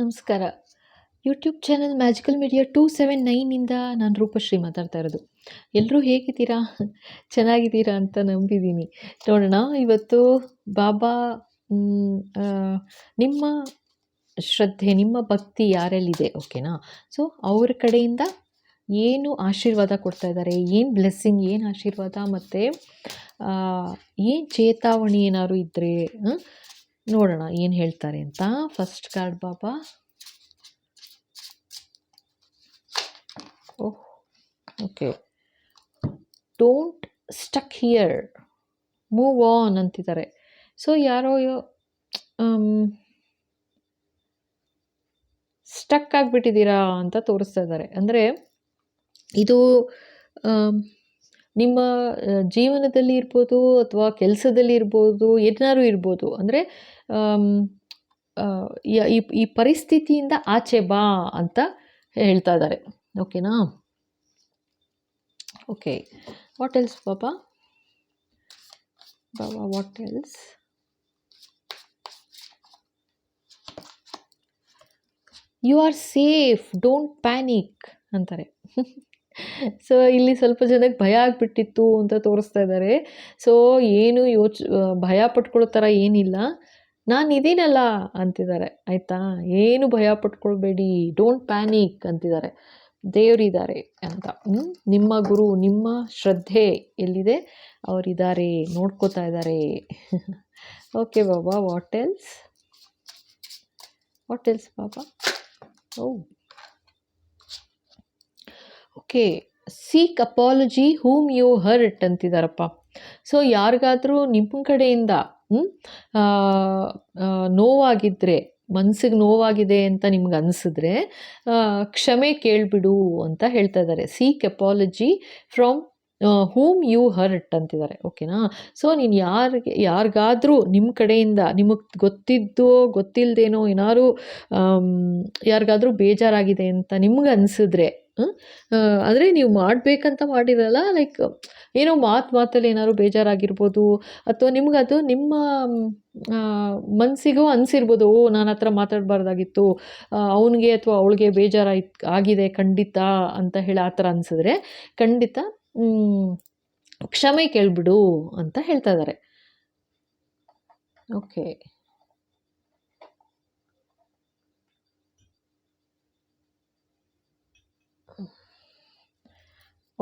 ನಮಸ್ಕಾರ. YouTube channel magical media two seven ನೈನಿಂದ ನಾನು ರೂಪಶ್ರೀ ಮಾತಾಡ್ತಾ ಇರೋದು. ಎಲ್ಲರೂ ಹೇಗಿದ್ದೀರಾ? ಚೆನ್ನಾಗಿದ್ದೀರಾ ಅಂತ ನಂಬಿದ್ದೀನಿ. ನೋಡೋಣ, ಇವತ್ತು ಬಾಬಾ ನಿಮ್ಮ ಶ್ರದ್ಧೆ, ನಿಮ್ಮ ಭಕ್ತಿ ಯಾರಲ್ಲಿದೆ? ಓಕೆನಾ ಸೊ ಅವ್ರ ಕಡೆಯಿಂದ ಏನು ಆಶೀರ್ವಾದ ಕೊಡ್ತಾ ಇದ್ದಾರೆ? ಏನು ಬ್ಲೆಸ್ಸಿಂಗ್ ಏನು ಆಶೀರ್ವಾದ? ಮತ್ತು ಏನು ಚೇತಾವಣಿ ಏನಾದ್ರು ಇದ್ದರೆ ನೋಡೋಣ ಏನು ಹೇಳ್ತಾರೆ ಅಂತ. First card Baba. Oh okay don't stuck here move on ಅಂತಿದ್ದಾರೆ. ಸೊ ಯಾರೋ ಸ್ಟಕ್ ಆಗಿಬಿಟ್ಟಿದ್ದೀರಾ ಅಂತ ತೋರಿಸ್ತಾ ಇದ್ದಾರೆ. ಅಂದರೆ ಇದು ಆಮ್, ನಿಮ್ಮ ಜೀವನದಲ್ಲಿ ಇರ್ಬೋದು ಅಥವಾ ಕೆಲಸದಲ್ಲಿ ಇರ್ಬೋದು ಏನಾದ್ರು ಇರ್ಬೋದು, ಅಂದರೆ ಈ ಈ ಪರಿಸ್ಥಿತಿಯಿಂದ ಆಚೆ ಬಾ ಅಂತ ಹೇಳ್ತಾ ಇದ್ದಾರೆ ಓಕೆನಾ? Okay. What else Baba Baba what else you are safe don't panic ಅಂತಾರೆ. ಸೊ ಇಲ್ಲಿ ಸ್ವಲ್ಪ ಜನಕ್ಕೆ ಭಯ ಆಗಿಬಿಟ್ಟಿತ್ತು ಅಂತ ತೋರಿಸ್ತಾ ಇದ್ದಾರೆ. ಸೊ ಏನು ಯೋಚ ಭಯ ಪಟ್ಕೊಳ್ಳೋ ಥರ ಏನಿಲ್ಲ. ನಾನು ಇದೀನಲ್ಲ ಅಂತಿದ್ದಾರೆ. ಆಯಿತಾ? ಏನು ಭಯ ಪಟ್ಕೊಳ್ಬೇಡಿ. ಡೋಂಟ್ ಪ್ಯಾನಿಕ್ ಅಂತಿದ್ದಾರೆ. ದೇವರಿದ್ದಾರೆ ಅಂತ? ನಿಮ್ಮ ಗುರು, ನಿಮ್ಮ ಶ್ರದ್ಧೆ ಎಲ್ಲಿದೆ? ಅವರಿದ್ದಾರೆ. ನೋಡ್ಕೋತಾ ಇದ್ದಾರೆ. Okay Baba what else what else Baba oh okay seek apology whom you hurt ಅಂತಿದ್ದಾರಪ್ಪ so ಯಾರಿಗಾದರೂ ನಿಮ್ಮ ಕಡೆಯಿಂದ ನೋವಾಗಿದ್ದರೆ ಮನ್ಸಿಗೆ ನೋವಾಗಿದೆ ಅಂತ ನಿಮ್ಗೆ ಅನಿಸಿದ್ರೆ ಕ್ಷಮೆ ಕೇಳಿಬಿಡು ಅಂತ ಹೇಳ್ತಾ ಇದ್ದಾರೆ seek apology from whom you hurt ಅಂತಿದ್ದಾರೆ ಓಕೆನಾ? ಸೊ ನೀನು ಯಾರಿಗೆ, ಯಾರಿಗಾದರೂ ನಿಮ್ಮ ಕಡೆಯಿಂದ, ನಿಮಗೆ ಗೊತ್ತಿದ್ದೋ ಗೊತ್ತಿಲ್ಲದೇನೋ ಏನಾದ್ರು ಯಾರಿಗಾದರೂ ಬೇಜಾರಾಗಿದೆ ಅಂತ ನಿಮ್ಗೆ ಅನಿಸಿದ್ರೆ ಅಂದರೆ ನೀವು ಮಾಡಬೇಕಂತ ಮಾಡಿರಲ್ಲ ಲೈಕ್ ಏನೋ ಮಾತು ಮಾತಲ್ಲಿ ಏನಾದ್ರು ಬೇಜಾರಾಗಿರ್ಬೋದು, ಅಥವಾ ಅದು ನಿಮ್ಮ ಮನಸ್ಸಿಗೂ ಅನಿಸಿರ್ಬೋದು, ಓ, ನಾನು ಹತ್ರ ಮಾತಾಡಬಾರ್ದಾಗಿತ್ತು ಅವನಿಗೆ ಅಥವಾ ಅವಳಿಗೆ ಬೇಜಾರಾಯ್, ಆಗಿದೆ, ಖಂಡಿತ ಅಂತ ಹೇಳಿ ಆ ಥರ ಅನಿಸಿದ್ರೆ ಖಂಡಿತ ಕ್ಷಮೆ ಕೇಳಿಬಿಡು ಅಂತ ಹೇಳ್ತಾ ಇದ್ದಾರೆ ಓಕೆ.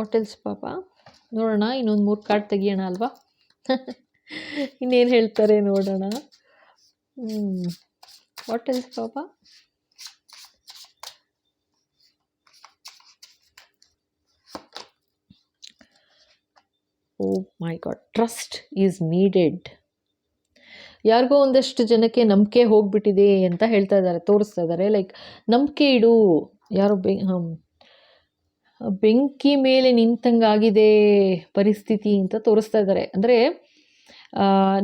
ಹೋಟೆಲ್ಸ್ ಪಾಪ. ನೋಡೋಣ, ಇನ್ನೊಂದು ಮೂರು ಕಾರ್ಡ್ ತೆಗಿಯೋಣ ಅಲ್ವಾ? ಇನ್ನೇನು ಹೇಳ್ತಾರೆ ನೋಡೋಣ. ಹೋಟೆಲ್ಸ್ ಪಾಪ. ಓ my god trust is needed ಯಾರಿಗೋ ಒಂದಷ್ಟು ಜನಕ್ಕೆ ನಂಬಿಕೆ ಹೋಗ್ಬಿಟ್ಟಿದೆ ಅಂತ ಹೇಳ್ತಾ ಇದ್ದಾರೆ, ತೋರಿಸ್ತಾ ಇದ್ದಾರೆ. ಲೈಕ್ ನಂಬಿಕೆ ಇಡು. ಯಾರೋ ಬೆ ಬೆಂಕಿ ಮೇಲೆ ನಿಂತಂಗಾಗಿದೆ ಪರಿಸ್ಥಿತಿ ಅಂತ ತೋರಿಸ್ತಾ ಇದ್ದಾರೆ. ಅಂದರೆ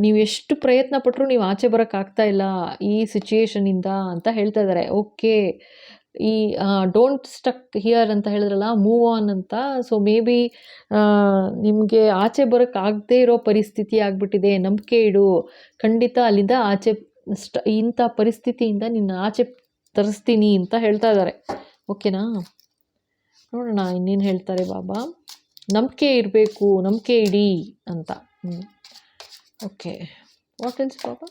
ನೀವು ಎಷ್ಟು ಪ್ರಯತ್ನ ಪಟ್ಟರು ನೀವು ಆಚೆ ಬರೋಕ್ಕಾಗ್ತಾ ಇಲ್ಲ ಈ ಸಿಚುಯೇಷನಿಂದ ಅಂತ ಹೇಳ್ತಾ ಇದ್ದಾರೆ. ಓಕೆ ಈ ಡೋಂಟ್ ಸ್ಟಕ್ ಹಿಯರ್ ಅಂತ ಹೇಳಿದ್ರಲ್ಲ ಮೂವ್ ಆನ್ ಅಂತ. ಸೊ ಮೇ ಬಿ ನಿಮಗೆ ಆಚೆ ಬರೋಕ್ಕಾಗದೇ ಇರೋ ಪರಿಸ್ಥಿತಿ ಆಗಿಬಿಟ್ಟಿದೆ. ನಂಬಿಕೆ ಇಡು. ಖಂಡಿತ ಅಲ್ಲಿಂದ ಆಚೆ ಸ್ಟ ಇಂಥ ಪರಿಸ್ಥಿತಿಯಿಂದ ನಿನ್ನ ಆಚೆ ತರಿಸ್ತೀನಿ ಅಂತ ಹೇಳ್ತಾ ಇದ್ದಾರೆ. ಓಕೆನಾ ನೋಡೋಣ, ಇನ್ನೇನು ಹೇಳ್ತಾರೆ ಬಾಬಾ? ನಂಬಿಕೆ ಇರಬೇಕು, ನಂಬಿಕೆ ಇಡಿ ಅಂತ. Okay. What else Baba?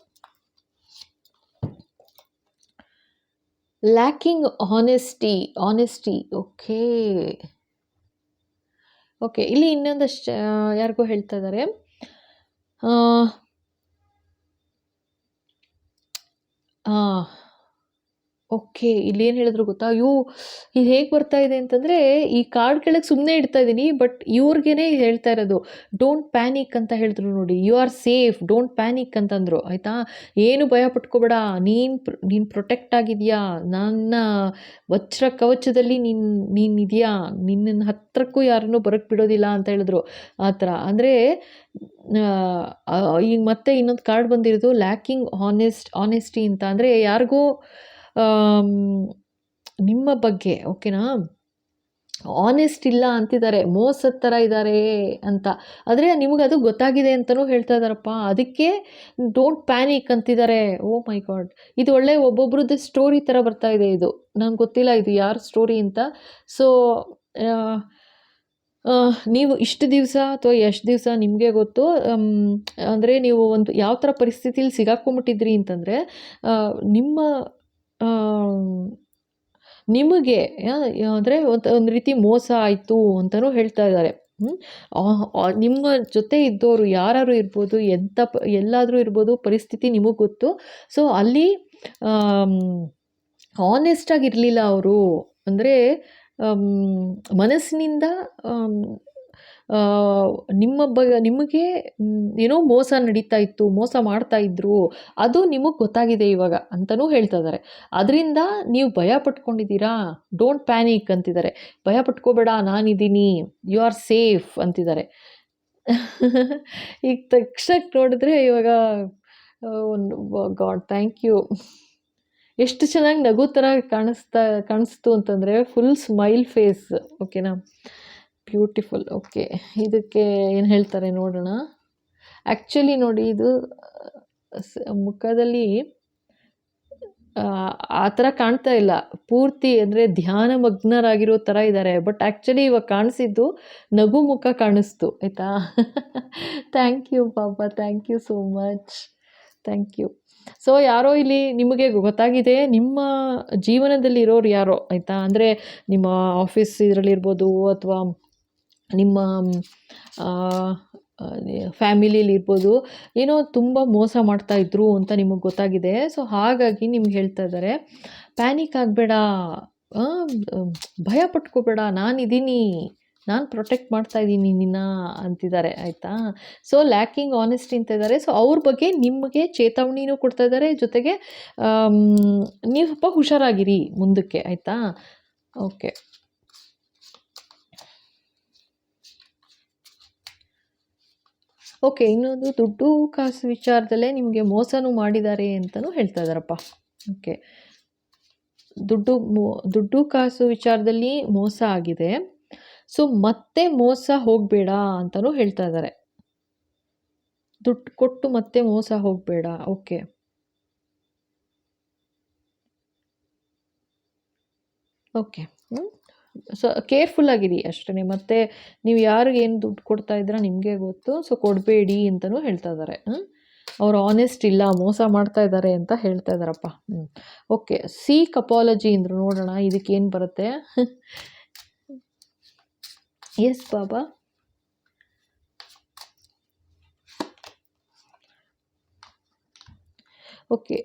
Lacking honesty honesty okay. Okay, ಇಲ್ಲಿ ಇನ್ನೊಂದಷ್ಟು ಯಾರಿಗೂ ಹೇಳ್ತಾ ಇದ್ದಾರೆ. ಓಕೆ ಇಲ್ಲಿ ಏನು ಹೇಳಿದ್ರು ಗೊತ್ತಾ? ಅಯ್ಯೋ, ಇದು ಹೇಗೆ ಬರ್ತಾ ಇದೆ ಅಂತಂದರೆ, ಈ ಕಾರ್ಡ್ ಕೆಳಗೆ ಸುಮ್ಮನೆ ಇಡ್ತಾ ಇದ್ದೀನಿ ಬಟ್ ಇವ್ರಿಗೇ ಹೇಳ್ತಾ ಇರೋದು ಡೋಂಟ್ ಪ್ಯಾನಿಕ್ ಅಂತ ಹೇಳಿದ್ರು ನೋಡಿ. You are safe don't panic ಅಂತಂದರು. ಆಯಿತಾ? ಏನು ಭಯ ಪಟ್ಕೋಬೇಡ. ನೀನು ನೀನು ಪ್ರೊಟೆಕ್ಟ್ ಆಗಿದೆಯಾ? ನನ್ನ ವಜ್ರ ಕವಚದಲ್ಲಿ ನೀನು ನೀನು ಇದೆಯಾ? ನಿನ್ನ ಹತ್ರಕ್ಕೂ ಯಾರನ್ನೂ ಬರೋಕ್ಕೆ ಬಿಡೋದಿಲ್ಲ ಅಂತ ಹೇಳಿದ್ರು. ಆ ಥರ. ಅಂದರೆ ಈಗ ಮತ್ತೆ ಇನ್ನೊಂದು ಕಾರ್ಡ್ ಬಂದಿರೋದು ಲ್ಯಾಕಿಂಗ್ ಹಾನೆಸ್ಟ್ ಆನೆಸ್ಟಿ ಅಂತ. ಅಂದರೆ ಯಾರಿಗೋ ನಿಮ್ಮ ಬಗ್ಗೆ, ಓಕೆನಾ? ಆನೆಸ್ಟ್ ಇಲ್ಲ ಅಂತಿದ್ದಾರೆ, ಮೋಸದ ಥರ ಇದ್ದಾರೆ ಅಂತ. ಆದರೆ ನಿಮಗೆ ಅದು ಗೊತ್ತಾಗಿದೆ ಅಂತಲೂ ಹೇಳ್ತಾ ಇದ್ದಾರಪ್ಪ ಅದಕ್ಕೆ ಡೋಂಟ್ ಪ್ಯಾನಿಕ್ ಅಂತಿದ್ದಾರೆ. ಓ ಮೈ ಗಾಡ್ ಇದು ಒಳ್ಳೆ ಒಬ್ಬೊಬ್ರದ್ದು ಸ್ಟೋರಿ ಥರ ಬರ್ತಾ ಇದೆ ಇದು. ನಂಗೆ ಗೊತ್ತಿಲ್ಲ ಇದು ಯಾರ ಸ್ಟೋರಿ ಅಂತ. ಸೊ ನೀವು ಇಷ್ಟು ದಿವಸ ಅಥವಾ ಎಷ್ಟು ದಿವಸ ನಿಮಗೆ ಗೊತ್ತು ಅಂದರೆ ನೀವು ಒಂದು ಯಾವ ಥರ ಪರಿಸ್ಥಿತಿಲಿ ಸಿಗಾಕೊಂಬಿಟ್ಟಿದ್ರಿ ಅಂತಂದರೆ ನಿಮ್ಮ ನಿಮಗೆ ಅಂದರೆ ಒಂದು ರೀತಿ ಮೋಸ ಆಯಿತು ಅಂತಲೂ ಹೇಳ್ತಾ ಇದ್ದಾರೆ. ನಿಮ್ಮ ಜೊತೆ ಇದ್ದವರು ಯಾರಾದ್ರು ಇರ್ಬೋದು ಎಂಥ ಪ, ಎಲ್ಲಾದರೂ ಇರ್ಬೋದು, ಪರಿಸ್ಥಿತಿ ನಿಮಗೆ ಗೊತ್ತು. ಸೊ ಅಲ್ಲಿ ಆನೆಸ್ಟಾಗಿರಲಿಲ್ಲ ಅವರು. ಅಂದರೆ ಮನಸ್ಸಿನಿಂದ ನಿಮ್ಮ ಬ ನಿಮಗೆ ಏನೋ ಮೋಸ ನಡೀತಾ ಇತ್ತು, ಮೋಸ ಮಾಡ್ತಾ ಇದ್ರು, ಅದು ನಿಮಗೆ ಗೊತ್ತಾಗಿದೆ ಇವಾಗ ಅಂತಲೂ ಹೇಳ್ತಾ ಇದ್ದಾರೆ. ಅದರಿಂದ ನೀವು ಭಯ ಪಟ್ಕೊಂಡಿದ್ದೀರಾ? ಡೋಂಟ್ ಪ್ಯಾನಿಕ್ ಅಂತಿದ್ದಾರೆ. ಭಯ ಪಟ್ಕೋಬೇಡ, ನಾನಿದ್ದೀನಿ ಯು ಆರ್ ಸೇಫ್ ಅಂತಿದ್ದಾರೆ. ಈಗ ತಕ್ಷಣಕ್ಕೆ ನೋಡಿದ್ರೆ ಇವಾಗ ಒಂದು ಗಾಡ್ ಥ್ಯಾಂಕ್ ಯು ಎಷ್ಟು ಚೆನ್ನಾಗಿ ನಗು ಥರ ಕಾಣಿಸ್ತಾ, ಕಾಣಿಸ್ತು ಅಂತಂದರೆ ಫುಲ್ ಸ್ಮೈಲ್ ಫೇಸ್ ಓಕೆನಾ ಬ್ಯೂಟಿಫುಲ್ ಓಕೆ ಇದಕ್ಕೆ ಏನು ಹೇಳ್ತಾರೆ ನೋಡೋಣ. ಆ್ಯಕ್ಚುಲಿ ನೋಡಿ ಇದು ಮುಖದಲ್ಲಿ ಆ ಥರ ಕಾಣ್ತಾ ಇಲ್ಲ. ಪೂರ್ತಿ ಅಂದರೆ ಧ್ಯಾನ ಮಗ್ನರಾಗಿರೋ ಥರ ಇದ್ದಾರೆ ಬಟ್ ಆ್ಯಕ್ಚುಲಿ ಇವಾಗ ಕಾಣಿಸಿದ್ದು ನಗು ಮುಖ ಕಾಣಿಸ್ತು. ಆಯಿತಾ? ಥ್ಯಾಂಕ್ ಯು ಪಾಪ. Thank you so much thank you so ಯಾರೋ ಇಲ್ಲಿ ನಿಮಗೆ ಗೊತ್ತಾಗಿದೆ, ನಿಮ್ಮ ಜೀವನದಲ್ಲಿ ಇರೋರು ಯಾರೋ? ಆಯಿತಾ? ಅಂದರೆ ನಿಮ್ಮ ಆಫೀಸ್ ಇದರಲ್ಲಿರ್ಬೋದು ಅಥವಾ ನಿಮ್ಮ ಫ್ಯಾಮಿಲಿಲಿರ್ಬೋದು ಏನೋ ತುಂಬ ಮೋಸ ಮಾಡ್ತಾ ಮಾಡ್ತಾಯಿದ್ರು ಅಂತ ನಿಮಗೆ ಗೊತ್ತಾಗಿದೆ. ಸೊ, ಹಾಗಾಗಿ ನಿಮ್ಗೆ ಹೇಳ್ತಾ ಇದ್ದಾರೆ, ಪ್ಯಾನಿಕ್ ಆಗಬೇಡ ಭಯ ಪಟ್ಕೋಬೇಡ ನಾನಿದ್ದೀನಿ ನಾನು ಪ್ರೊಟೆಕ್ಟ್ ಮಾಡ್ತಾ ಇದ್ದೀನಿ ನಿನ್ನ ಅಂತಿದ್ದಾರೆ, ಆಯಿತಾ? ಸೊ, ಲ್ಯಾಕಿಂಗ್ ಆನೆಸ್ಟಿ ಅಂತ ಇದ್ದಾರೆ. ಸೊ, ಅವ್ರ ಬಗ್ಗೆ ನಿಮಗೆ ಚೇತಾವಣಿನೂ ಕೊಡ್ತಾ ಇದ್ದಾರೆ. ಜೊತೆಗೆ ನೀವು ಸ್ವಲ್ಪ ಹುಷಾರಾಗಿರಿ ಮುಂದಕ್ಕೆ, ಆಯಿತಾ? ಓಕೆ. ಓಕೆ, ಇನ್ನೊಂದು ದುಡ್ಡು ಕಾಸು ವಿಚಾರದಲ್ಲೇ ನಿಮಗೆ ಮೋಸನೂ ಮಾಡಿದ್ದಾರೆ ಅಂತಲೂ ಹೇಳ್ತಾ ಇದ್ದಾರಪ್ಪ. ಓಕೆ. ದುಡ್ಡು ದುಡ್ಡು ಕಾಸು ವಿಚಾರದಲ್ಲಿ ಮೋಸ ಆಗಿದೆ. ಸೊ, ಮತ್ತೆ ಮೋಸ ಹೋಗಬೇಡ ಅಂತಲೂ ಹೇಳ್ತಾ ಇದ್ದಾರೆ. ದುಡ್ಡು ಕೊಟ್ಟು ಮತ್ತೆ ಮೋಸ ಹೋಗಬೇಡ, ಓಕೆ. ಓಕೆ. ಸೊ ಕೇರ್ಫುಲ್ ಆಗಿರಿ ಅಷ್ಟೇ ಮತ್ತೆ ನೀವು ಯಾರಿಗೆ ಏನು ದುಡ್ಡು ಕೊಡ್ತಾ ಇದ್ದೀರಾ ನಿಮಗೆ ಗೊತ್ತು. ಸೊ ಕೊಡಬೇಡಿ ಅಂತಲೂ ಹೇಳ್ತಾ ಇದ್ದಾರೆ. ಅವ್ರು ಆನೆಸ್ಟ್ ಇಲ್ಲ, ಮೋಸ ಮಾಡ್ತಾ ಇದ್ದಾರೆ ಅಂತ ಹೇಳ್ತಾ ಇದ್ದಾರಪ್ಪ. ಓಕೆ ಸಿ ಕಪಾಲಜಿ ಅಂದರು ನೋಡೋಣ ಇದಕ್ಕೆ ಏನು ಬರುತ್ತೆ. Yes Baba okay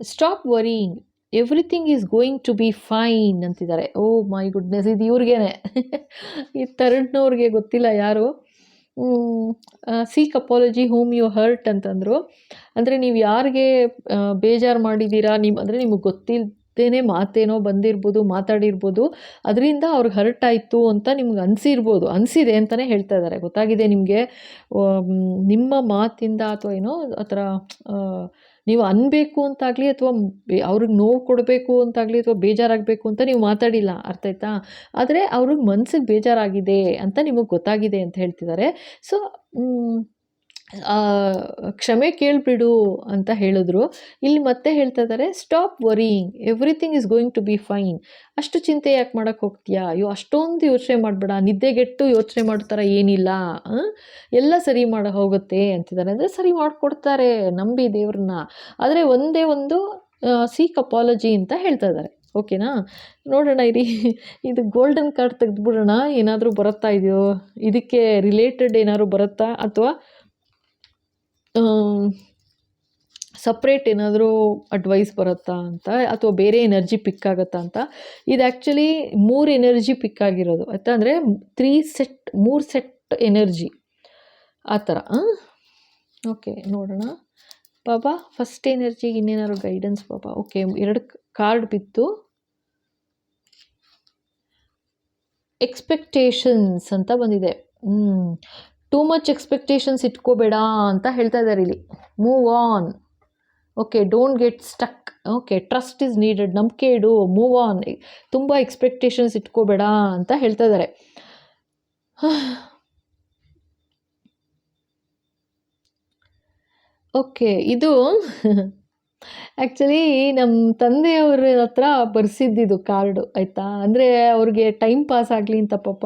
stop worrying everything is going to be fine ಅಂತಿದ್ದಾರೆ. ಓ ಮೈ ಗುಡ್ನೆಸ್ ಇದು ಇವ್ರಿಗೇನೆ. ಈ ತರ್ಡ್ನವ್ರಿಗೆ ಗೊತ್ತಿಲ್ಲ ಯಾರು. Seek apology whom you hurt ಅಂತಂದರು. ಅಂದರೆ ನೀವು ಯಾರಿಗೆ ಬೇಜಾರು ಮಾಡಿದ್ದೀರಾ ನಿಮ್ಮ ಅಂದರೆ ನಿಮಗೆ ಗೊತ್ತಿಲ್ಲದೇ ಮಾತೇನೋ ಬಂದಿರ್ಬೋದು, ಮಾತಾಡಿರ್ಬೋದು. ಅದರಿಂದ ಅವ್ರಿಗೆ ಹರ್ಟ್ ಆಯಿತು ಅಂತ ನಿಮ್ಗೆ ಅನಿಸಿರ್ಬೋದು. ಅನಿಸಿದೆ ಅಂತಲೇ ಹೇಳ್ತಾ ಇದ್ದಾರೆ. ಗೊತ್ತಾಗಿದೆ ನಿಮಗೆ. ನಿಮ್ಮ ಮಾತಿಂದ ಅಥವಾ ಏನೋ, ಆ ಥರ ನೀವು ಅನ್ಬೇಕು ಅಂತಾಗಲಿ ಅಥವಾ ಅವ್ರಿಗೆ ನೋವು ಕೊಡಬೇಕು ಅಂತಾಗಲಿ ಅಥವಾ ಬೇಜಾರಾಗಬೇಕು ಅಂತ ನೀವು ಮಾತಾಡಿಲ್ಲ, ಅರ್ಥ ಆಯ್ತಾ? ಆದರೆ ಅವ್ರಿಗೆ ಮನ್ಸಿಗೆ ಬೇಜಾರಾಗಿದೆ ಅಂತ ನಿಮಗೆ ಗೊತ್ತಾಗಿದೆ ಅಂತ ಹೇಳ್ತಿದ್ದಾರೆ ಸೊ ಕ್ಷಮೆ ಕೇಳಿಬಿಡು ಅಂತ ಹೇಳಿದ್ರು. ಇಲ್ಲಿ ಮತ್ತೆ ಹೇಳ್ತಾ ಇದ್ದಾರೆ stop worrying everything is going to be fine ಅಷ್ಟು ಚಿಂತೆ ಯಾಕೆ ಮಾಡೋಕ್ಕೆ ಹೋಗ್ತೀಯಾ? ಅಯ್ಯೋ, ಅಷ್ಟೊಂದು ಯೋಚನೆ ಮಾಡಬೇಡ. ನಿದ್ದೆಗೆಟ್ಟು ಯೋಚನೆ ಮಾಡ್ತಾರ ಏನಿಲ್ಲ ಎಲ್ಲ ಸರಿ ಮಾಡಿ, ಹೋಗುತ್ತೆ ಅಂತಿದ್ದಾರೆ. ಅಂದರೆ ಸರಿ ಮಾಡಿಕೊಡ್ತಾರೆ, ನಂಬಿ ದೇವ್ರನ್ನ. ಆದರೆ ಒಂದೇ ಒಂದು ಸೀಕ್ ಅಪಾಲಜಿ ಅಂತ ಹೇಳ್ತಾ ಇದ್ದಾರೆ ಓಕೆನಾ? ನೋಡೋಣ ಇರಿ. ಇದು ಗೋಲ್ಡನ್ ಕಾರ್ಡ್ ತೆಗೆದುಬಿಡೋಣ. ಏನಾದರೂ ಬರುತ್ತಾ ಇದೆಯೋ? ಇದಕ್ಕೆ ರಿಲೇಟೆಡ್ ಏನಾದರೂ ಬರುತ್ತಾ? ಅಥವಾ ಸಪ್ರೇಟ್ ಏನಾದರೂ ಅಡ್ವೈಸ್ ಬರುತ್ತಾ ಅಂತ, ಅಥವಾ ಬೇರೆ ಎನರ್ಜಿ ಪಿಕ್ ಆಗುತ್ತಾ ಅಂತ, ಇದು ಆ್ಯಕ್ಚುಲಿ ಮೂರು ಎನರ್ಜಿ ಪಿಕ್ ಆಗಿರೋದು. ಆಯಿತಾ? ಅಂದರೆ ತ್ರೀ ಸೆಟ್ ಮೂರು ಸೆಟ್ ಎನರ್ಜಿ ಆ ಥರ ಓಕೆ ನೋಡೋಣ. ಬಾಬಾ ಫಸ್ಟ್ ಎನರ್ಜಿಗೆ ಇನ್ನೇನಾದ್ರು ಗೈಡೆನ್ಸ್ ಬಾಬಾ ಓಕೆ ಎರಡು ಕಾರ್ಡ್ ಬಿತ್ತು. ಎಕ್ಸ್ಪೆಕ್ಟೇಷನ್ಸ್ ಅಂತ ಬಂದಿದೆ. ಟೂ ಮಚ್ ಎಕ್ಸ್ಪೆಕ್ಟೇಷನ್ಸ್ ಇಟ್ಕೋಬೇಡ ಅಂತ ಹೇಳ್ತಾ ಇದ್ದಾರೆ ಇಲ್ಲಿ. Move on okay don't get stuck okay trust is needed ನಂಬಿಕೆ ಇಡು. ಮೂವ್ ಆನ್ ತುಂಬ ಎಕ್ಸ್ಪೆಕ್ಟೇಷನ್ಸ್ ಇಟ್ಕೋಬೇಡ ಅಂತ ಹೇಳ್ತಾ ಇದ್ದಾರೆ ಓಕೆ ಇದು ಆ್ಯಕ್ಚುಲಿ ನಮ್ಮ ತಂದೆಯವ್ರ ಹತ್ರ ಬರ್ಸಿದ್ದಿದ್ದು ಕಾರ್ಡು, ಆಯಿತಾ? ಅಂದರೆ ಅವ್ರಿಗೆ ಟೈಮ್ ಪಾಸ್ ಆಗಲಿ ಅಂತ ಪಾಪ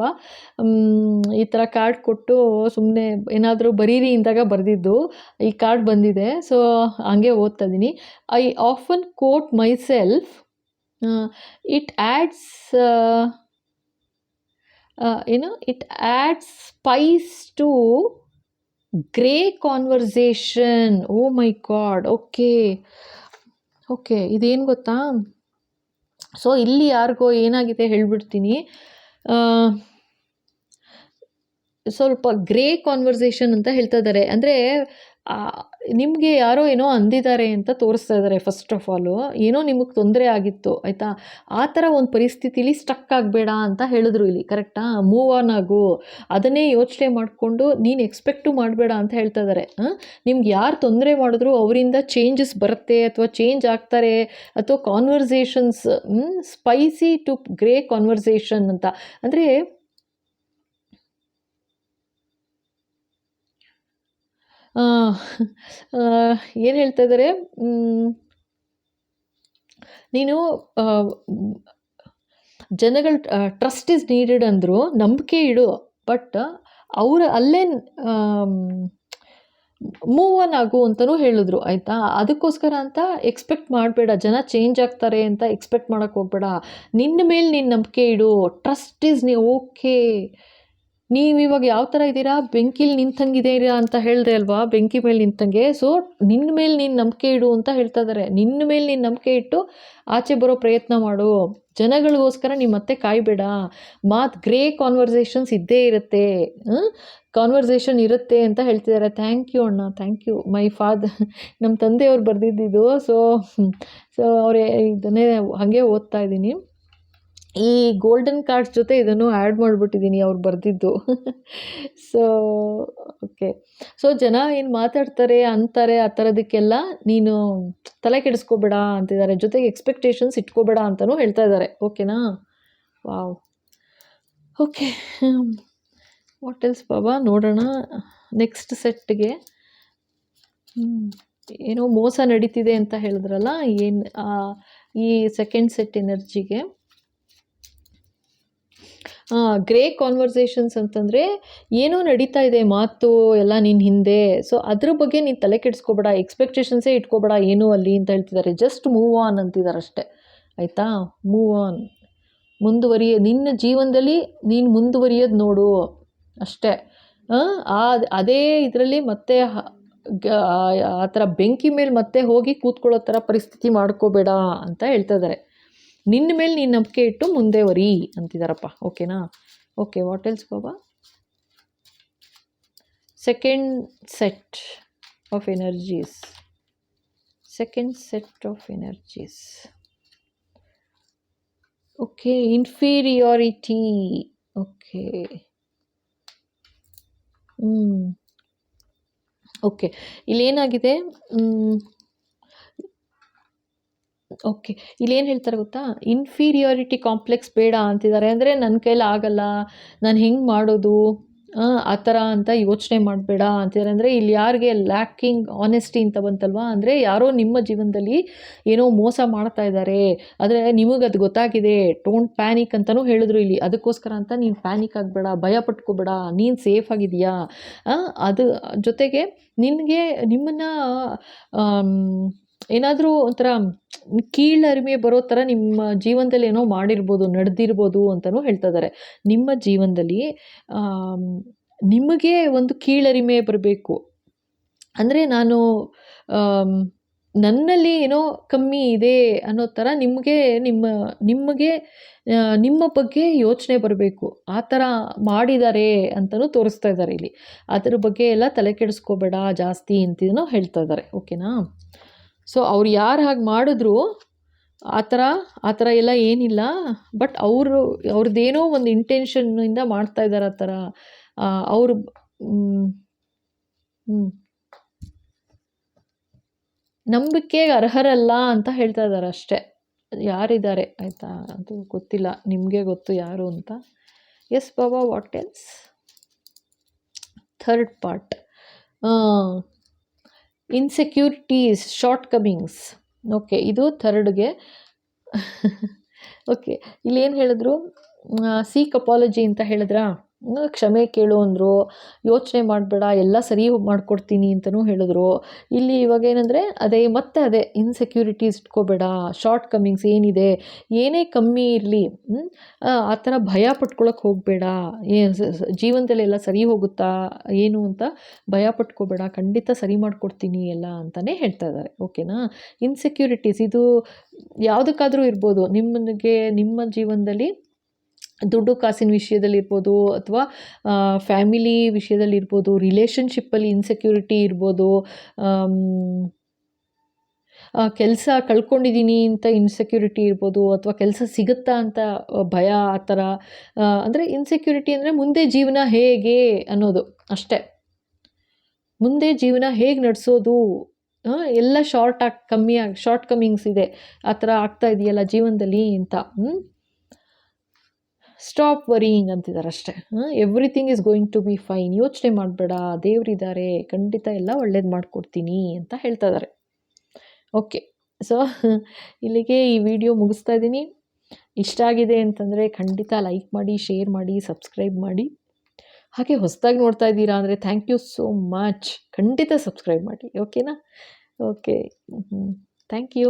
ಈ ಥರ ಕಾರ್ಡ್ ಕೊಟ್ಟು ಸುಮ್ಮನೆ ಏನಾದರೂ ಬರೀರಿ ಅಂದಾಗ ಬರೆದಿದ್ದು, ಈ ಕಾರ್ಡ್ ಬಂದಿದೆ ಸೊ ಹಂಗೆ ಓದ್ತಾ ಇದ್ದೀನಿ. I often quote myself it adds ಏನು? It adds spice to grey conversation oh my god okay okay ಇದೇನು ಗೊತ್ತಾ? ಸೊ ಇಲ್ಲಿ ಯಾರಿಗೋ ಏನಾಗಿದೆ ಹೇಳ್ಬಿಡ್ತೀನಿ. ಸ್ವಲ್ಪ ಗ್ರೇ ಕಾನ್ವರ್ಸೇಷನ್ ಅಂತ ಹೇಳ್ತಾ ಇದ್ದಾರೆ. ಅಂದರೆ ನಿಮಗೆ ಯಾರೋ ಏನೋ ಅಂದಿದ್ದಾರೆ ಅಂತ ತೋರಿಸ್ತಾ ಇದ್ದಾರೆ ಫಸ್ಟ್ ಆಫ್ ಆಲು ಏನೋ ನಿಮಗೆ ತೊಂದರೆ ಆಗಿತ್ತು, ಆಯಿತಾ? ಆ ಥರ ಒಂದು ಪರಿಸ್ಥಿತಿಲಿ ಸ್ಟಕ್ ಆಗಬೇಡ ಅಂತ ಹೇಳಿದ್ರು ಇಲ್ಲಿ ಕರೆಕ್ಟಾ ಮೂವ್ ಆನ್ ಆಗು. ಅದನ್ನೇ ಯೋಚನೆ ಮಾಡಿಕೊಂಡು ನೀನು ಎಕ್ಸ್ಪೆಕ್ಟು ಮಾಡಬೇಡ ಅಂತ ಹೇಳ್ತಾ ಇದ್ದಾರೆ. ನಿಮ್ಗೆ ಯಾರು ತೊಂದರೆ ಮಾಡಿದ್ರು, ಅವರಿಂದ ಚೇಂಜಸ್ ಬರುತ್ತೆ ಅಥವಾ ಚೇಂಜ್ ಆಗ್ತಾರೆ ಅಥವಾ conversations spicy to grey conversation ಅಂತ. ಅಂದರೆ ಏನು ಹೇಳ್ತಾ ಇದ್ದಾರೆ ನೀನು ಜನಗಳ ಟ್ರಸ್ಟ್ ಇಸ್ ನೀಡೆಡ್ ಅಂದರು ನಂಬಿಕೆ ಇಡು ಬಟ್ ಅವ್ರ ಅಲ್ಲೇ ಮೂವ್ ಆನ್ ಆಗು ಅಂತಲೂ ಹೇಳಿದ್ರು, ಆಯಿತಾ? ಅದಕ್ಕೋಸ್ಕರ ಅಂತ ಎಕ್ಸ್ಪೆಕ್ಟ್ ಮಾಡಬೇಡ, ಜನ ಚೇಂಜ್ ಆಗ್ತಾರೆ ಅಂತ ಎಕ್ಸ್ಪೆಕ್ಟ್ ಮಾಡೋಕ್ಕೆ ಹೋಗ್ಬೇಡ. ನಿನ್ನ ಮೇಲೆ ನೀನು ನಂಬಿಕೆ ಇಡು ಟ್ರಸ್ಟ್ ಇಸ್ ನೀ ಓಕೆ ನೀವು ಇವಾಗ ಯಾವ ಥರ ಇದ್ದೀರಾ? ಬೆಂಕಿಲಿ ನಿಂತಂಗಿದ್ದೀರಾ ಅಂತ ಹೇಳಿದೆ ಅಲ್ವಾ? ಬೆಂಕಿ ಮೇಲೆ ನಿಂತಂಗೆ. ಸೊ ನಿನ್ನ ಮೇಲೆ ನೀನು ನಂಬಿಕೆ ಇಡು ಅಂತ ಹೇಳ್ತಾ ಇದ್ದಾರೆ ನಿನ್ನ ಮೇಲೆ ನೀನು ನಂಬಿಕೆ ಇಟ್ಟು ಆಚೆ ಬರೋ ಪ್ರಯತ್ನ ಮಾಡು. ಜನಗಳಿಗೋಸ್ಕರ ನೀವು ಮತ್ತೆ ಕಾಯಬೇಡ. ಮಾತು ಗ್ರೇ ಕಾನ್ವರ್ಸೇಷನ್ಸ್ ಇದ್ದೇ ಇರುತ್ತೆ. ಕಾನ್ವರ್ಸೇಷನ್ ಇರುತ್ತೆ ಅಂತ ಹೇಳ್ತಿದ್ದಾರೆ ಥ್ಯಾಂಕ್ ಯು ಅಣ್ಣ. Thank you. ಮೈ ಫಾದರ್ ನಮ್ಮ ತಂದೆಯವ್ರು ಬರೆದಿದ್ದಿದ್ದು. ಸೊ ಸೊ ಅವರೇ ಇದನ್ನೇ ಹಾಗೆ ಓದ್ತಾ ಇದ್ದೀನಿ. ಈ ಗೋಲ್ಡನ್ ಕಾರ್ಡ್ಸ್ ಜೊತೆ ಇದನ್ನು ಆ್ಯಡ್ ಮಾಡಿಬಿಟ್ಟಿದ್ದೀನಿ ಅವ್ರು ಬರೆದಿದ್ದು. ಸೊ ಓಕೆ ಸೊ ಜನ ಏನು ಮಾತಾಡ್ತಾರೆ, ಅಂತಾರೆ, ಆ ಥರದಕ್ಕೆಲ್ಲ ನೀನು ತಲೆ ಕೆಡಿಸ್ಕೋಬೇಡ ಅಂತಿದ್ದಾರೆ. ಜೊತೆಗೆ ಎಕ್ಸ್ಪೆಕ್ಟೇಷನ್ಸ್ ಇಟ್ಕೋಬೇಡ ಅಂತಲೂ ಹೇಳ್ತಾ ಇದ್ದಾರೆ. ಓಕೆನಾ ವಾವ್ ಓಕೆ ವಾಟ್ ಎಲ್ಸ್ ಬಾಬಾ? ನೋಡೋಣ. ನೆಕ್ಸ್ಟ್ ಸೆಟ್ಗೆ ಏನೋ ಮೋಸ ನಡೀತಿದೆ ಅಂತ ಹೇಳಿದ್ರಲ್ಲ, ಏನು ಈ ಸೆಕೆಂಡ್ ಸೆಟ್ ಎನರ್ಜಿಗೆ ಗ್ರೇ ಕಾನ್ವರ್ಸೇಷನ್ಸ್ ಅಂತಂದರೆ ಏನೋ ನಡೀತಾ ಇದೆ ಮಾತು, ಎಲ್ಲ ನಿನ್ನ ಹಿಂದೆ. ಸೊ ಅದ್ರ ಬಗ್ಗೆ ನೀನು ತಲೆ ಕೆಡಿಸ್ಕೋಬೇಡ ಎಕ್ಸ್ಪೆಕ್ಟೇಷನ್ಸೇ ಇಟ್ಕೋಬೇಡ, ಏನೂ ಅಲ್ಲಿ ಅಂತ ಹೇಳ್ತಿದ್ದಾರೆ ಜಸ್ಟ್ ಮೂವ್ ಆನ್ ಅಂತಿದ್ದಾರೆ ಅಷ್ಟೇ. ಆಯಿತಾ? ಮೂವ್ ಆನ್ ಮುಂದುವರಿಯ ನಿನ್ನ ಜೀವನದಲ್ಲಿ ನೀನು ಮುಂದುವರಿಯೋದು ನೋಡು. ಅಷ್ಟೇ. ಆ ಅದೇ ಇದರಲ್ಲಿ ಮತ್ತೆ ಆ ಥರ ಬೆಂಕಿ ಮೇಲೆ ಮತ್ತೆ ಹೋಗಿ ಕೂತ್ಕೊಳ್ಳೋ ಥರ ಪರಿಸ್ಥಿತಿ ಮಾಡ್ಕೋಬೇಡ ಅಂತ ಹೇಳ್ತಾ ಇದ್ದಾರೆ ನಿನ್ನ ಮೇಲೆ ನೀನು ನಂಬಿಕೆ ಇಟ್ಟು ಮುಂದೆ ವರಿ ಅಂತಿದ್ದಾರಪ್ಪ ಓಕೆನಾ? Okay what else Baba? Second set of energies second set of energies okay inferiority okay ಹ್ಞೂ ಓಕೆ ಇಲ್ಲೇನಾಗಿದೆ ಓಕೆ. ಇಲ್ಲೇನು ಹೇಳ್ತಾರೆ ಗೊತ್ತಾ? ಇನ್ಫೀರಿಯಾರಿಟಿ ಕಾಂಪ್ಲೆಕ್ಸ್ ಬೇಡ ಅಂತಿದ್ದಾರೆ. ಅಂದರೆ ನನ್ನ ಕೈಲಿ ಆಗಲ್ಲ ನಾನು ಹೆಂಗೆ ಮಾಡೋದು? ಆ, ಆ ಥರ ಅಂತ ಯೋಚನೆ ಮಾಡಬೇಡ ಅಂತಿದ್ದಾರೆ. ಅಂದರೆ ಇಲ್ಲಿ ಯಾರಿಗೆ ಲ್ಯಾಕಿಂಗ್ ಆನೆಸ್ಟಿ ಅಂತ ಬಂತಲ್ವಾ? ಅಂದರೆ ಯಾರೋ ನಿಮ್ಮ ಜೀವನದಲ್ಲಿ ಏನೋ ಮೋಸ ಮಾಡ್ತಾ ಇದ್ದಾರೆ ಆದರೆ ನಿಮಗೆ ಅದು ಗೊತ್ತಾಗಿದೆ. ಟೋಂಟ್ ಪ್ಯಾನಿಕ್ ಅಂತಲೂ ಹೇಳಿದ್ರು ಇಲ್ಲಿ. ಅದಕ್ಕೋಸ್ಕರ ಅಂತ ನೀನು ಪ್ಯಾನಿಕ್ ಆಗಬೇಡ ಭಯ ಪಟ್ಕೋಬೇಡ ನೀನು ಸೇಫ್ ಆಗಿದೆಯಾ ಅದು ಜೊತೆಗೆ ನಿನಗೆ ನಿಮ್ಮನ್ನು ಏನಾದರೂ ಒಂಥರ ಕೀಳರಿಮೆ ಬರೋ ಥರ ನಿಮ್ಮ ಜೀವನದಲ್ಲಿ ಏನೋ ಮಾಡಿರ್ಬೋದು, ನಡೆದಿರ್ಬೋದು ಅಂತಲೂ ಹೇಳ್ತಾ ಇದ್ದಾರೆ ನಿಮ್ಮ ಜೀವನದಲ್ಲಿ ನಿಮಗೆ ಒಂದು ಕೀಳರಿಮೆ ಬರಬೇಕು. ಅಂದರೆ ನಾನು ನನ್ನಲ್ಲಿ ಏನೋ ಕಮ್ಮಿ ಇದೆ ಅನ್ನೋ ಥರ ನಿಮಗೆ, ನಿಮ್ಮ ನಿಮಗೆ ನಿಮ್ಮ ಬಗ್ಗೆ ಯೋಚನೆ ಬರಬೇಕು. ಆ ಥರ ಮಾಡಿದ್ದಾರೆ ಅಂತಲೂ ತೋರಿಸ್ತಾ ಇದ್ದಾರೆ ಇಲ್ಲಿ. ಅದ್ರ ಬಗ್ಗೆ ಎಲ್ಲ ತಲೆ ಕೆಡಿಸ್ಕೋಬೇಡ ಜಾಸ್ತಿ ಅಂತನೂ ಹೇಳ್ತಾ ಇದ್ದಾರೆ ಓಕೆನಾ? ಸೊ ಅವ್ರು ಯಾರು ಹಾಗೆ ಮಾಡಿದ್ರು, ಆ ಥರ ಆ ಥರ ಎಲ್ಲ ಏನಿಲ್ಲ. ಬಟ್ ಅವರು ಅವ್ರದ್ದೇನೋ ಒಂದು ಇಂಟೆನ್ಷನ್ನಿಂದ ಮಾಡ್ತಾ ಇದ್ದಾರೆ ಆ ಥರ. ಅವರು ನಂಬಿಕೆಗೆ ಅರ್ಹರಲ್ಲ ಅಂತ ಹೇಳ್ತಾ ಇದ್ದಾರೆ ಅಷ್ಟೇ. ಯಾರಿದ್ದಾರೆ, ಆಯಿತಾ? ಅದು ಗೊತ್ತಿಲ್ಲ. ನಿಮಗೆ ಗೊತ್ತು ಯಾರು ಅಂತ. Yes Baba what else third part insecurities shortcomings okay ಇದು ಥರ್ಡ್ಗೆ. ಓಕೆ ಇಲ್ಲೇನು ಹೇಳಿದ್ರು? ಸೀಕ್ ಅಪಾಲಜಿ ಅಂತ ಹೇಳಿದ್ರಾ? ಕ್ಷಮೆ ಕೇಳು ಅಂದರು, ಯೋಚನೆ ಮಾಡಬೇಡ, ಎಲ್ಲ ಸರಿ ಮಾಡಿಕೊಡ್ತೀನಿ ಅಂತಲೂ ಹೇಳಿದ್ರು. ಇಲ್ಲಿ ಇವಾಗ ಏನಂದರೆ, ಅದೇ ಮತ್ತೆ ಅದೇ ಇನ್ಸೆಕ್ಯೂರಿಟೀಸ್ ಇಟ್ಕೋಬೇಡ ಶಾರ್ಟ್ ಕಮ್ಮಿಂಗ್ಸ್ ಏನಿದೆ, ಏನೇ ಕಮ್ಮಿ ಇರಲಿ ಆ ಥರ ಭಯ ಪಟ್ಕೊಳಕ್ಕೆ ಹೋಗಬೇಡ ಜೀವನದಲ್ಲಿ ಎಲ್ಲ ಸರಿ ಹೋಗುತ್ತಾ, ಏನು ಅಂತ ಭಯ ಪಟ್ಕೋಬೇಡ, ಖಂಡಿತ ಸರಿ ಮಾಡಿಕೊಡ್ತೀನಿ ಎಲ್ಲ ಅಂತಲೇ ಹೇಳ್ತಾ ಇದ್ದಾರೆ, ಓಕೆನಾ? ಇನ್ಸೆಕ್ಯೂರಿಟೀಸ್ ಇದು ಯಾವುದಕ್ಕಾದರೂ ಇರ್ಬೋದು ನಿಮಗೆ ನಿಮ್ಮ ಜೀವನದಲ್ಲಿ ದುಡ್ಡು ಕಾಸಿನ ವಿಷಯದಲ್ಲಿರ್ಬೋದು ಅಥವಾ ಫ್ಯಾಮಿಲಿ ವಿಷಯದಲ್ಲಿರ್ಬೋದು, ರಿಲೇಷನ್ಶಿಪ್ಪಲ್ಲಿ ಇನ್ಸೆಕ್ಯೂರಿಟಿ ಇರ್ಬೋದು ಕೆಲಸ ಕಳ್ಕೊಂಡಿದ್ದೀನಿ ಅಂತ ಇನ್ಸೆಕ್ಯೂರಿಟಿ ಇರ್ಬೋದು ಅಥವಾ ಕೆಲಸ ಸಿಗುತ್ತಾ ಅಂತ ಭಯ ಆ ಥರ ಅಂದರೆ ಇನ್ಸೆಕ್ಯೂರಿಟಿ ಅಂದರೆ ಮುಂದೆ ಜೀವನ ಹೇಗೆ ಅನ್ನೋದು ಅಷ್ಟೇ. ಮುಂದೆ ಜೀವನ ಹೇಗೆ ನಡೆಸೋದು ಎಲ್ಲ ಶಾರ್ಟ್ ಆಗಿ ಕಮ್ಮಿ ಆಗಿ ಶಾರ್ಟ್ ಕಮ್ಮಿಂಗ್ಸ್ ಇದೆ. ಆ ಥರ ಆಗ್ತಾ ಇದೆಯಲ್ಲ ಜೀವನದಲ್ಲಿ ಅಂತ ಸ್ಟಾಪ್ ವರಿಯಿಂಗ್ ಅಂತಿದ್ದಾರೆ ಅಷ್ಟೇ. Everything is going to be fine ಯೋಚನೆ ಮಾಡಬೇಡ ದೇವರಿದ್ದಾರೆ ಖಂಡಿತ ಎಲ್ಲ ಒಳ್ಳೇದು ಮಾಡಿಕೊಡ್ತೀನಿ ಅಂತ ಹೇಳ್ತಾ ಇದ್ದಾರೆ ಓಕೆ ಸೊ ಇಲ್ಲಿಗೆ ಈ ವಿಡಿಯೋ ಮುಗಿಸ್ತಾ ಇದ್ದೀನಿ. ಇಷ್ಟ ಆಗಿದೆ ಅಂತಂದರೆ ಖಂಡಿತ ಲೈಕ್ ಮಾಡಿ ಶೇರ್ ಮಾಡಿ ಸಬ್ಸ್ಕ್ರೈಬ್ ಮಾಡಿ. ಹಾಗೆ ಹೊಸದಾಗಿ ನೋಡ್ತಾ ಇದ್ದೀರಾ ಅಂದರೆ ಥ್ಯಾಂಕ್ ಯು ಸೋ ಮಚ್ ಖಂಡಿತ ಸಬ್ಸ್ಕ್ರೈಬ್ ಮಾಡಿ ಓಕೆನಾ ಓಕೆ ಥ್ಯಾಂಕ್ ಯು